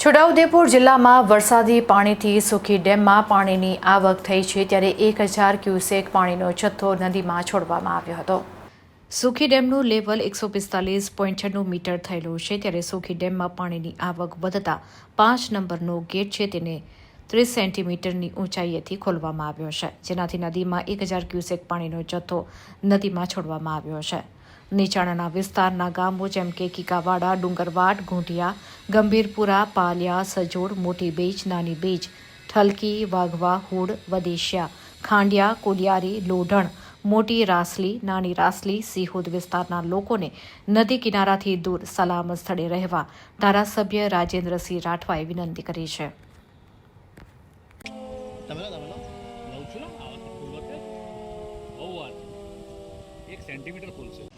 છોટાઉદેપુર જિલ્લામાં વરસાદી પાણીથી સુખી ડેમમાં પાણીની આવક થઈ છે ત્યારે એક હજાર ક્યુસેક પાણીનો જથ્થો નદીમાં છોડવામાં આવ્યો હતો. સુખી ડેમનું લેવલ એકસો પિસ્તાલીસ પોઈન્ટ છન્નું મીટર થયેલું છે ત્યારે સુખી ડેમમાં પાણીની આવક વધતા પાંચ નંબરનો ગેટ છે તેને ત્રીસ સેન્ટીમીટરની ઊંચાઈએથી ખોલવામાં આવ્યો છે. જેનાથી નદીમાં એક હજાર ક્યુસેક પાણીનો જથ્થો નદીમાં છોડવામાં આવ્યો છે. નીચાણના વિસ્તારના ગામો જેમ કે કિકાવાડા ડુંગરવાટ ઘૂંટિયા ગંભીરપુરા, પાલિયા, સજોડ, મોટી બેચ, નાની બેચ, ઠલકી, વાઘવા, હુડ, વદેશિયા, ખાંડિયા, કોડિયારી, લોઢણ, મોટી રાસલી, નાની રાસલી, સિહોદ વિસ્તારના લોકોને નદી કિનારાથી દૂર સલામત સ્થળે રહેવા ધારાસભ્ય રાજેન્દ્રસિંહ રાઠવાએ વિનંતી કરી છે. સેન્ટીમીટર ફૂલ છે.